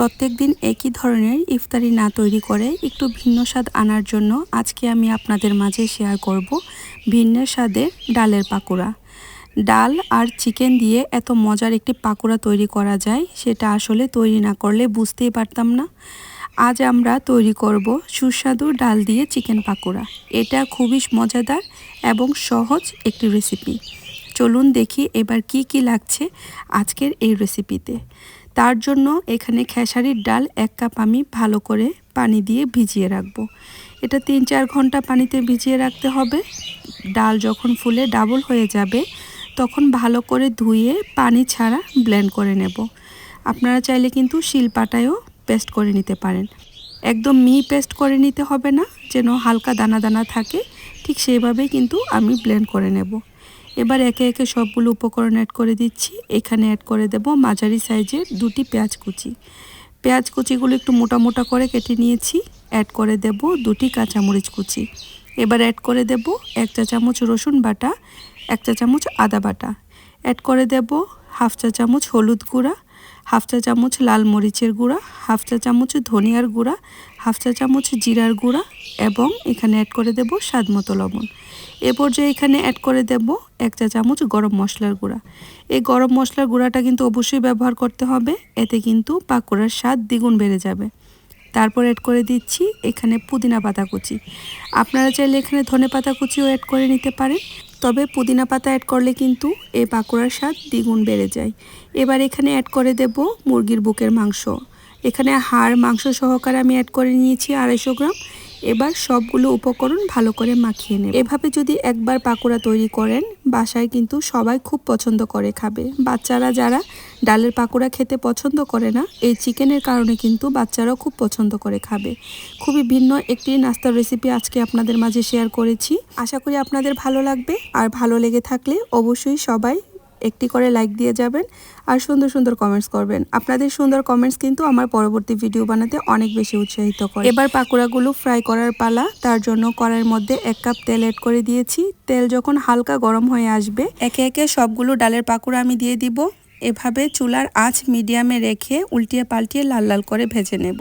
প্রত্যেক দিন একই ধরনের ইফতারি না তৈরি করে একটু ভিন্ন স্বাদ আনার জন্য আজকে আমি আপনাদের মাঝে শেয়ার করব ভিন্ন স্বাদের ডালের পাকোড়া। ডাল আর চিকেন দিয়ে এত মজার একটি পাকোড়া তৈরি করা যায়, সেটা আসলে তৈরি না করলে বুঝতেই পারতাম না। আজ আমরা তৈরি করব সুস্বাদু ডাল দিয়ে চিকেন পাকোড়া। এটা খুবই মজাদার এবং সহজ একটি রেসিপি চলুন দেখি এবার কি কি লাগছে আজকের এই রেসিপিতে তার জন্য এখানে খেসারির ডাল এক কাপ আমি ভালো করে পানি দিয়ে ভিজিয়ে রাখব। এটা তিন চার ঘণ্টা পানিতে ভিজিয়ে রাখতে হবে। ডাল যখন ফুলে ডাবল হয়ে যাবে, তখন ভালো করে ধুয়ে পানি ছাড়া ব্লেন্ড করে নেব। আপনারা চাইলে কিন্তু শিলপাটায়ও পেস্ট করে নিতে পারেন। একদম মি পেস্ট করে নিতে হবে না, যেন হালকা দানা দানা থাকে, ঠিক সেইভাবেই কিন্তু আমি ব্লেন্ড করে নেব। এবার একে একে সবগুলো উপকরণ অ্যাড করে দিচ্ছি। এখানে অ্যাড করে দেব মাঝারি সাইজের দুটি পেঁয়াজ কুচি। পেঁয়াজ কুচিগুলো একটু মোটা মোটা করে কেটে নিয়েছি। অ্যাড করে দেব দুটি কাঁচামরিচ কুচি। এবার অ্যাড করে দেব এক চা চামচ রসুন বাটা, এক চা চামচ আদা বাটা। অ্যাড করে দেব হাফ চা চামচ হলুদ গুঁড়া, হাফ চা চামচ লাল মরিচের গুঁড়া, হাফ চা চামচ ধনিয়ার গুঁড়া হাফ চা চামচ জিরার গুঁড়া এবং এখানে অ্যাড করে দেব স্বাদ মতো লবণ। এ পর্যায়ে এখানে অ্যাড করে দেব এক চা চামচ গরম মশলার গুঁড়া। এই গরম মশলার গুঁড়াটা কিন্তু অবশ্যই ব্যবহার করতে হবে, এতে কিন্তু পাকোড়ার স্বাদ দ্বিগুণ বেড়ে যাবে। তারপর অ্যাড করে দিচ্ছি এখানে পুদিনা পাতা কুচি। আপনারা চাইলে এখানে ধনে পাতা কুচিও অ্যাড করে নিতে পারেন, তবে পুদিনা পাতা অ্যাড করলে কিন্তু এই পাকোড়ার স্বাদ দ্বিগুণ বেড়ে যায়। এবার এখানে অ্যাড করে দেব মুরগির বুকের মাংস। এখানে হাড়, মাংস সহকারে আমি অ্যাড করে নিয়েছি আড়াইশো গ্রাম। এবার সবগুলো উপকরণ ভালো করে মাখিয়ে নেব। এভাবে যদি একবার পাকোড়া তৈরি করেন, বাসায় কিন্তু সবাই খুব পছন্দ করে খাবে। বাচ্চারা যারা ডালের পাকোড়া খেতে পছন্দ করে না, এই চিকেনের কারণে কিন্তু বাচ্চারাও খুব পছন্দ করে খাবে। খুবই ভিন্ন একটি নাস্তার রেসিপি আজকে আপনাদের মাঝে শেয়ার করেছি। আশা করি আপনাদের ভালো লাগবে। আর ভালো লেগে থাকলে অবশ্যই সবাই একটি করে লাইক দিয়ে যাবেন আর সুন্দর সুন্দর কমেন্টস করবেন। আপনাদের সুন্দর কমেন্টস কিন্তু আমার পরবর্তী ভিডিও বানাতে অনেক বেশি উৎসাহিত করে। এবার পাকোড়াগুলো ফ্রাই করার পালা, তার জন্য কড়াইয়ের মধ্যে এক কাপ তেল অ্যাড করে দিয়েছি। তেল যখন হালকা গরম হয়ে আসবে, একে একে সবগুলো ডালের পাকোড়া আমি দিয়ে দিব। এভাবে চুলার আঁচ মিডিয়ামে রেখে উল্টিয়ে পাল্টিয়ে লাল লাল করে ভেজে নেব।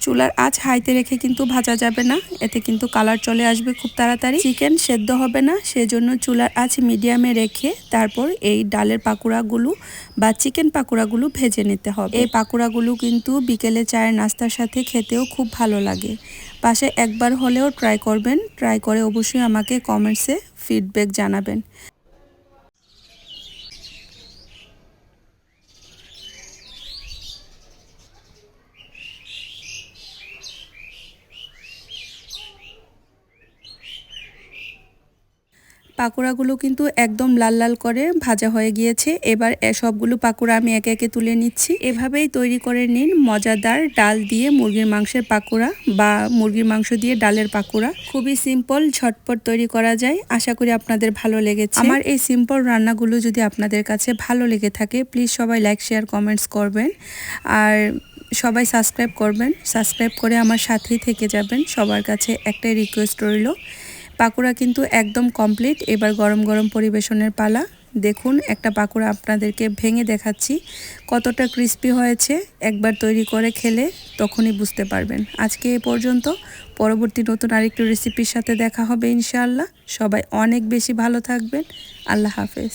চুলার আঁচ হাইতে রেখে কিন্তু ভাজা যাবে না। এতে কিন্তু কালার চলে আসবে খুব তাড়াতাড়ি। চিকেন সেদ্ধ হবে না, সেজন্য চুলার আঁচ মিডিয়ামে রেখে তারপর এই ডালের পাকুড়াগুলো বা চিকেন পাকুড়াগুলো ভেজে নিতে হবে। এই পাকুড়াগুলো কিন্তু বিকেলে চায়ের নাস্তার সাথে খেতেও খুব ভালো লাগে। পাশে একবার হলেও ট্রাই করবেন। ট্রাই করে অবশ্যই আমাকে কমেন্টসে ফিডব্যাক জানাবেন। পাকোড়াগুলো কিন্তু একদম লাল লাল করে ভাজা হয়ে গিয়েছে। এবার সবগুলো পাকোড়া আমি একে একে তুলে নিচ্ছি। এভাবেই তৈরি করে নিন মজাদার ডাল দিয়ে মুরগির মাংসের পাকোড়া বা মুরগির মাংস দিয়ে ডালের পাকোড়া। খুবই সিম্পল ঝটপট তৈরি করা যায়। আশা করি আপনাদের ভালো লেগেছে। আমার এই সিম্পল রান্নাগুলো যদি আপনাদের কাছে ভালো লেগে থাকে প্লিজ সবাই লাইক শেয়ার কমেন্টস করবেন। আর সবাই সাবস্ক্রাইব করবেন। সাবস্ক্রাইব করে আমার সাথেই থেকে যাবেন। সবার কাছে একটাই রিকোয়েস্ট রইল। পাকোড়া কিন্তু একদম কমপ্লিট এবার গরম গরম পরিবেশনের পালা। দেখুন, একটা পাকোড়া আপনাদেরকে ভেঙে দেখাচ্ছি। কতটা ক্রিস্পি হয়েছে, একবার তৈরি করে খেলে তখনই বুঝতে পারবেন। আজকে এ পর্যন্ত। পরবর্তী নতুন আরেকটু রেসিপির সাথে দেখা হবে ইনশাআল্লাহ। সবাই অনেক বেশি ভালো থাকবেন। আল্লাহ হাফেজ।